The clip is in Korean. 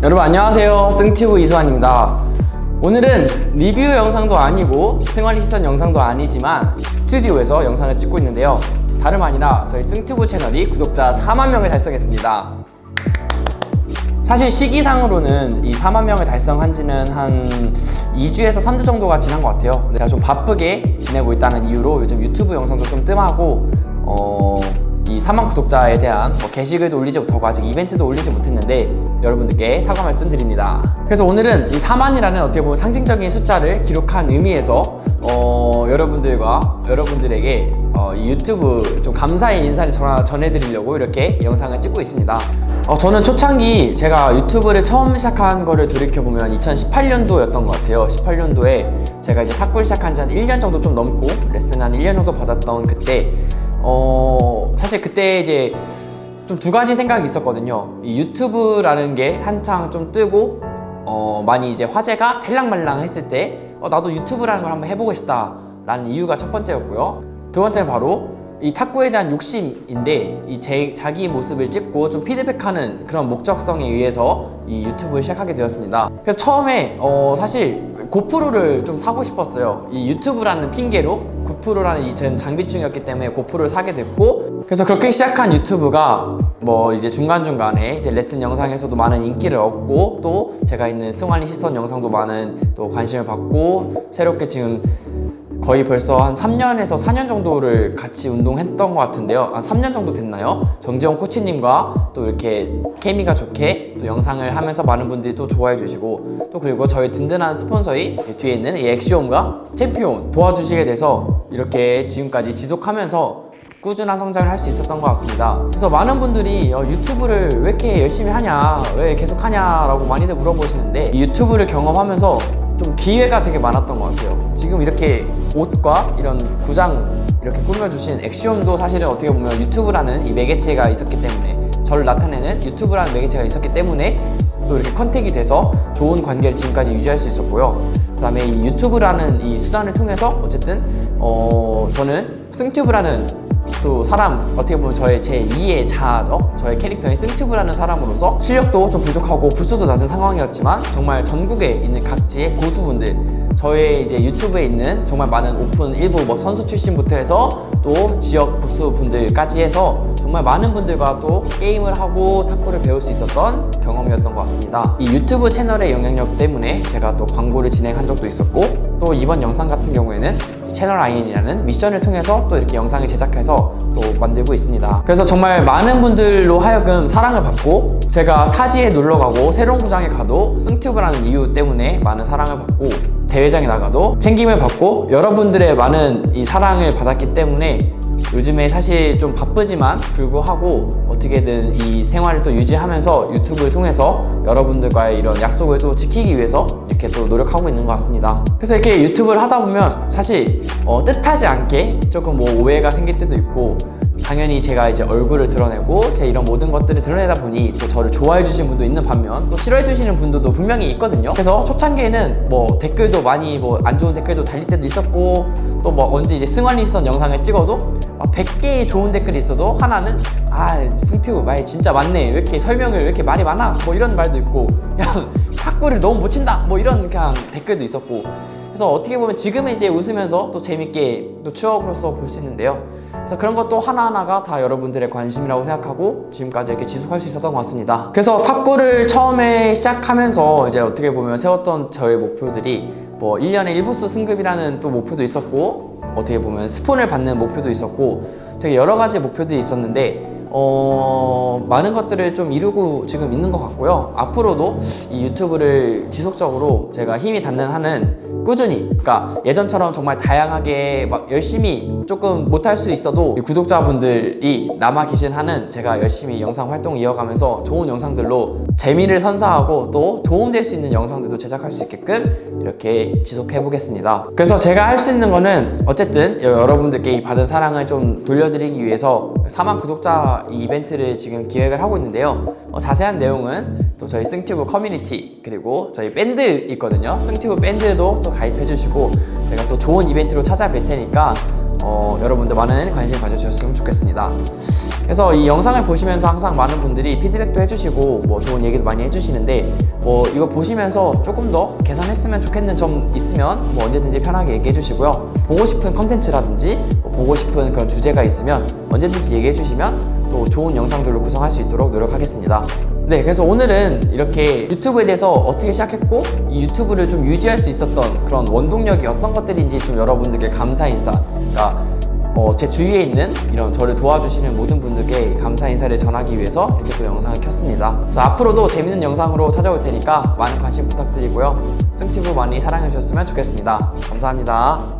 여러분 안녕하세요. 승튜브 이수환입니다. 오늘은 리뷰 영상도 아니고 생활 시선 영상도 아니지만 스튜디오에서 영상을 찍고 있는데요. 다름 아니라 저희 승튜브 채널이 구독자 4만 명을 달성했습니다. 사실 시기상으로는 이 4만 명을 달성한 지는 한 2주에서 3주 정도가 지난 것 같아요. 제가 좀 바쁘게 지내고 있다는 이유로 요즘 유튜브 영상도 좀 뜸하고 어... 이 4만 구독자에 대한 뭐 게시글도 올리지 못하고 아직 이벤트도 올리지 못했는데 여러분들께 사과 말씀드립니다. 그래서 오늘은 이 4만이라는 어떻게 보면 상징적인 숫자를 기록한 의미에서 어, 여러분들과 여러분들에게 어, 이 유튜브 좀 감사의 인사를 전하, 전해드리려고 이렇게 영상을 찍고 있습니다. 어, 저는 초창기 제가 유튜브를 처음 시작한 거를 돌이켜보면 2018년도였던 것 같아요. 18년도에 제가 이제 탁구를 시작한 지 한 1년 정도 좀 넘고 레슨 한 1년 정도 받았던 그때 어, 사실 그때 이제 좀 두 가지 생각이 있었거든요. 이 유튜브라는 게 한창 좀 뜨고, 어, 많이 이제 화제가 될랑말랑 했을 때, 어, 나도 유튜브라는 걸 한번 해보고 싶다라는 이유가 첫 번째였고요. 두 번째는 바로 이 탁구에 대한 욕심인데, 이 제, 자기 모습을 찍고 좀 피드백하는 그런 목적성에 의해서 이 유튜브를 시작하게 되었습니다. 그래서 처음에, 어, 사실 고프로를 좀 사고 싶었어요. 이 유튜브라는 핑계로 고프로라는 이 전 장비충이었기 때문에 고프로를 사게 됐고 그래서 그렇게 시작한 유튜브가 뭐 이제 중간중간에 이제 레슨 영상에서도 많은 인기를 얻고 또 제가 있는 승환이 시선 영상도 많은 또 관심을 받고 새롭게 지금 거의 벌써 한 3년에서 4년 정도를 같이 운동했던 것 같은데요. 한 3년 정도 됐나요? 정지영 코치님과 또 이렇게 케미가 좋게 또 영상을 하면서 많은 분들이 또 좋아해 주시고 또 그리고 저희 든든한 스폰서인 뒤에 있는 이 엑시온과 챔피온 도와주시게 돼서 이렇게 지금까지 지속하면서 꾸준한 성장을 할 수 있었던 것 같습니다. 그래서 많은 분들이 어, 유튜브를 왜 이렇게 열심히 하냐, 왜 계속 하냐라고 많이들 물어보시는데 이 유튜브를 경험하면서 좀 기회가 되게 많았던 것 같아요. 지금 이렇게 옷과 이런 구장 이렇게 꾸며주신 엑시온도 사실은 어떻게 보면 유튜브라는 이 매개체가 있었기 때문에 저를 나타내는 유튜브라는 매개체가 있었기 때문에 또 이렇게 컨택이 돼서 좋은 관계를 지금까지 유지할 수 있었고요. 그 다음에 이 유튜브라는 이 수단을 통해서 어쨌든 어 저는 승튜브라는 또 사람 어떻게 보면 저의 제 2의 자아죠? 저의 캐릭터인 승튜브라는 사람으로서 실력도 좀 부족하고 부수도 낮은 상황이었지만 정말 전국에 있는 각지의 고수분들 저의 이제 유튜브에 있는 정말 많은 오픈 일부 뭐 선수 출신부터 해서 또 지역 부수 분들까지 해서 정말 많은 분들과 또 게임을 하고 탁구를 배울 수 있었던 경험이었던 것 같습니다. 이 유튜브 채널의 영향력 때문에 제가 또 광고를 진행한 적도 있었고 또 이번 영상 같은 경우에는 채널 아이엔이라는 미션을 통해서 또 이렇게 영상을 제작해서 또 만들고 있습니다. 그래서 정말 많은 분들로 하여금 사랑을 받고 제가 타지에 놀러 가고 새로운 구장에 가도 승튜브라는 이유 때문에 많은 사랑을 받고 대회장에 나가도 챙김을 받고 여러분들의 많은 이 사랑을 받았기 때문에 요즘에 사실 좀 바쁘지만 불구하고 어떻게든 이 생활을 또 유지하면서 유튜브를 통해서 여러분들과의 이런 약속을 또 지키기 위해서 이렇게 또 노력하고 있는 것 같습니다. 그래서 이렇게 유튜브를 하다 보면 사실 어, 뜻하지 않게 조금 뭐 오해가 생길 때도 있고 당연히 제가 이제 얼굴을 드러내고 제 이런 모든 것들을 드러내다 보니 또 저를 좋아해 주시는 분도 있는 반면 또 싫어해 주시는 분들도 분명히 있거든요. 그래서 초창기에는 뭐 댓글도 많이 뭐 안 좋은 댓글도 달릴 때도 있었고 또 뭐 언제 이제 승환이 있었던 영상을 찍어도 막 100개의 좋은 댓글이 있어도 하나는 아 승튜브 말 진짜 많네. 왜 이렇게 설명을 왜 이렇게 말이 많아? 뭐 이런 말도 있고 그냥 탁구를 너무 못 친다. 뭐 이런 그냥 댓글도 있었고 그래서 어떻게 보면 지금은 이제 웃으면서 또 재밌게 또 추억으로서 볼 수 있는데요. 그래서 그런 것도 하나하나가 다 여러분들의 관심이라고 생각하고 지금까지 이렇게 지속할 수 있었던 것 같습니다. 그래서 탁구를 처음에 시작하면서 이제 어떻게 보면 세웠던 저의 목표들이 뭐 1년에 1부스 승급이라는 또 목표도 있었고 어떻게 보면 스폰을 받는 목표도 있었고 되게 여러 가지 목표들이 있었는데 어, 많은 것들을 좀 이루고 지금 있는 것 같고요. 앞으로도 이 유튜브를 지속적으로 제가 힘이 닿는 한은 꾸준히, 그러니까 예전처럼 정말 다양하게 막 열심히 조금 못할 수 있어도 이 구독자분들이 남아 계신 한은 제가 열심히 영상 활동 이어가면서 좋은 영상들로 재미를 선사하고 또 도움될 수 있는 영상들도 제작할 수 있게끔 이렇게 지속해 보겠습니다. 그래서 제가 할 수 있는 거는 어쨌든 여러분들께 이 받은 사랑을 좀 돌려드리기 위해서 4만 구독자 이 이벤트를 지금 기획을 하고 있는데요. 어, 자세한 내용은 또 저희 승튜브 커뮤니티 그리고 저희 밴드 있거든요. 승튜브 밴드도 또 가입해 주시고 제가 또 좋은 이벤트로 찾아뵐 테니까 어, 여러분들 많은 관심 가져주셨으면 좋겠습니다. 그래서 이 영상을 보시면서 항상 많은 분들이 피드백도 해주시고 뭐 좋은 얘기도 많이 해주시는데 뭐 이거 보시면서 조금 더 개선했으면 좋겠는 점 있으면 뭐 언제든지 편하게 얘기해 주시고요. 보고 싶은 컨텐츠라든지 뭐 보고 싶은 그런 주제가 있으면 언제든지 얘기해 주시면 또 좋은 영상들로 구성할 수 있도록 노력하겠습니다. 네, 그래서 오늘은 이렇게 유튜브에 대해서 어떻게 시작했고 이 유튜브를 좀 유지할 수 있었던 그런 원동력이 어떤 것들인지 좀 여러분들께 감사 인사, 그러니까 어, 제 주위에 있는 이런 저를 도와주시는 모든 분들께 감사 인사를 전하기 위해서 이렇게 또 영상을 켰습니다. 그래서 앞으로도 재밌는 영상으로 찾아올 테니까 많은 관심 부탁드리고요. 승티브 많이 사랑해 주셨으면 좋겠습니다. 감사합니다.